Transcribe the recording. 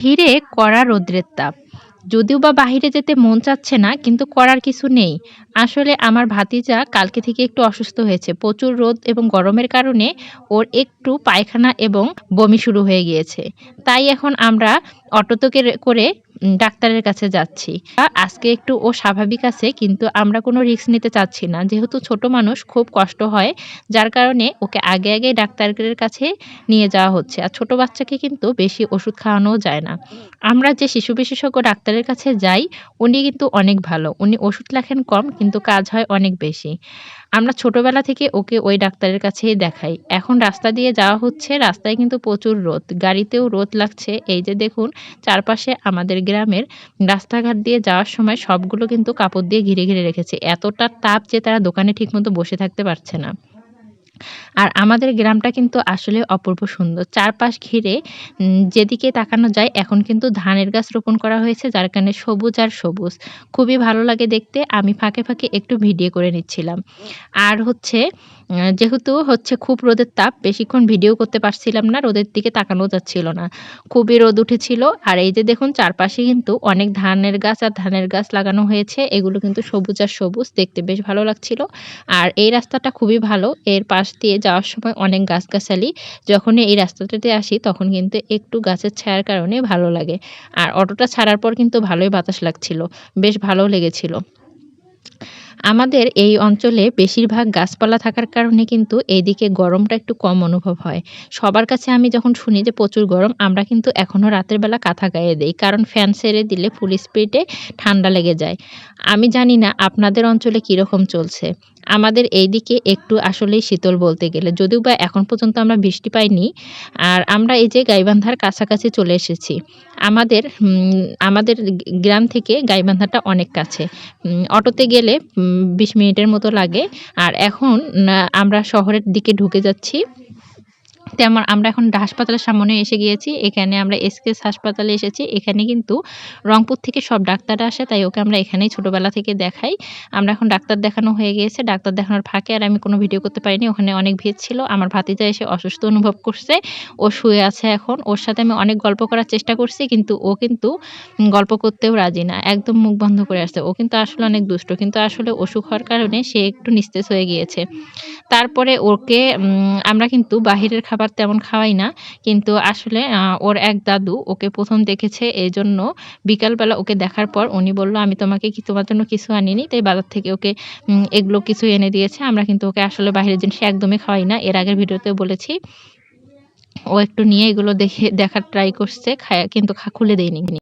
বাহিরে কড়া রৌদ্রের তাপ। যদিও বা বাহিরে যেতে মন চাচ্ছে না, কিন্তু করার কিছু নেই। আসলে আমার ভাতিজা কালকে থেকে একটু অসুস্থ হয়েছে। প্রচুর রোদ এবং গরমের কারণে ওর একটু পায়খানা এবং বমি শুরু হয়ে গিয়েছে। তাই এখন আমরা অটোতে করে ডাক্তারের কাছে যাচ্ছি। আজকে একটু ও স্বাভাবিক আছে, কিন্তু আমরা কোনো রিস্ক নিতে চাচ্ছি না। যেহেতু ছোট মানুষ, খুব কষ্ট হয়। যার কারণে ওকে আগে আগে ডাক্তারের কাছে নিয়ে যাওয়া হচ্ছে। আর ছোট বাচ্চাকে কিন্তু বেশি ওষুধ খাওয়ানোও যায় না। আমরা যে শিশু বিশেষজ্ঞ ডাক্তারের কাছে যাই, উনি কিন্তু অনেক ভালো। উনি ওষুধ লেখেন কম, কিন্তু কাজ হয় অনেক বেশি। আমরা ছোটবেলা থেকে ওকে ওই ডাক্তারের কাছেই দেখাই। এখন রাস্তা দিয়ে যাওয়া হচ্ছে, রাস্তায় কিন্তু প্রচুর রোদ। গাড়িতেও রোদ লাগছে। এই যে দেখুন, চারপাশে আমাদের গ্রামের রাস্তাঘাট দিয়ে যাওয়ার সময় সবগুলো কিন্তু কাপড় দিয়ে ঘিরে ঘিরে রেখেছে। এতটা তাপ যে তারা দোকানে ঠিকমতো বসে থাকতে পারছে না। আর আমাদের গ্রামটা কিন্তু আসলে অপূর্ব সুন্দর। চারপাশ ঘিরে যেদিকে তাকানো যায়, এখন কিন্তু ধানের গাছ রোপণ করা হয়েছে, যার কারণে সবুজ আর সবুজ। খুবই ভালো লাগে দেখতে, আমি ফাঁকে ফাঁকে একটু ভিডিও করে নিচ্ছিলাম। আর হচ্ছে যেহেতু হচ্ছে খুব রোদের তাপ, বেশিক্ষণ ভিডিও করতে পারছিলাম না, রোদের দিকে তাকানো যাচ্ছিল না। খুবই রোদ উঠেছিল, আর এই যে দেখুন, চারপাশে কিন্তু অনেক ধানের গাছ আর ধানের গাছ লাগানো হয়েছে, এগুলো কিন্তু সবুজ আর সবুজ, দেখতে বেশ ভালো লাগছিল। আর এই রাস্তাটা খুবই ভালো, এর পাশ দিয়ে যাওয়ার সময় অনেক গাছগাছালি যখন এই রাস্তাটাতে আসি তখন কিন্তু একটু গাছের ছায়ার কারণে ভালো লাগে। আর অটোটা ছাড়ার পর কিন্তু ভালোই বাতাস লাগছিল, বেশ ভালো লেগেছিল। আমাদের এই অঞ্চলে বেশিরভাগ গাছপালা থাকার কারণে কিন্তু এইদিকে গরমটা একটু কম অনুভব হয়। সবার কাছে আমি যখন শুনি যে প্রচুর গরম, আমরা কিন্তু এখনও রাতের বেলা কাঁথা গায়ে দিই, কারণ ফ্যান সেরে দিলে ফুল স্পিডে ঠান্ডা লেগে যায়। আমি জানি না আপনাদের অঞ্চলে কীরকম চলছে। আমাদের এই দিকে একটু আসলেই শীতল বলতে গেলে। যদিও বা এখন পর্যন্ত আমরা বৃষ্টি পাইনি, আর আমরা এই যে গাইবান্ধার কাছাকাছি চলে এসেছি। আমাদের আমাদের গ্রাম থেকে গাইবান্ধাটা অনেক কাছে। অটোতে গেলে বিশ মিনিটের মতো লাগে। আর এখন আমরা শহরের দিকে ঢুকে যাচ্ছি। তেমন আমরা এখন হাসপাতালের সামনে এসে গিয়েছি। এখানে আমরা এসকেস হাসপাতালে এসেছি। এখানে কিন্তু রংপুর থেকে সব ডাক্তাররা আসে, তাই ওকে আমরা এখানেই ছোটোবেলা থেকে দেখাই। আমরা এখন ডাক্তার দেখানো হয়ে গিয়েছে, ডাক্তার দেখানোর ফাঁকে আর আমি কোনো ভিডিও করতে পারিনি। ওখানে অনেক ভিড় ছিল। আমার ভাতিজা এসে অসুস্থ অনুভব করছে। ও শুয়ে আছে এখন। ওর সাথে আমি অনেক গল্প করার চেষ্টা করছি, কিন্তু ও কিন্তু গল্প করতেও রাজি না। একদম মুখ বন্ধ করে আসছে। ও কিন্তু আসলে অনেক দুষ্ট, কিন্তু আসলে অসুখ হওয়ার কারণে সে একটু নিস্তেজ হয়ে গিয়েছে। তারপরে ওকে আমরা কিন্তু বাহিরের খাবার তেমন খাওয়াই না। কিন্তু আসলে ওর এক দাদু ওকে প্রথম দেখেছে এই জন্য বিকালবেলা ওকে দেখার পর উনি বলল, আমি তোমাকে কি, তোমার জন্য কিছু আনিনি? তাই বাজার থেকে ওকে এগুলো কিছু এনে দিয়েছে। আমরা কিন্তু ওকে আসলে বাইরের জিনিস একদমই খাওয়াই না। এর আগের ভিডিওতেও বলেছি, ও একটু নিয়ে এগুলো দেখে, দেখার ট্রাই করছে, খায়, কিন্তু খা- খুলে দেয়নি।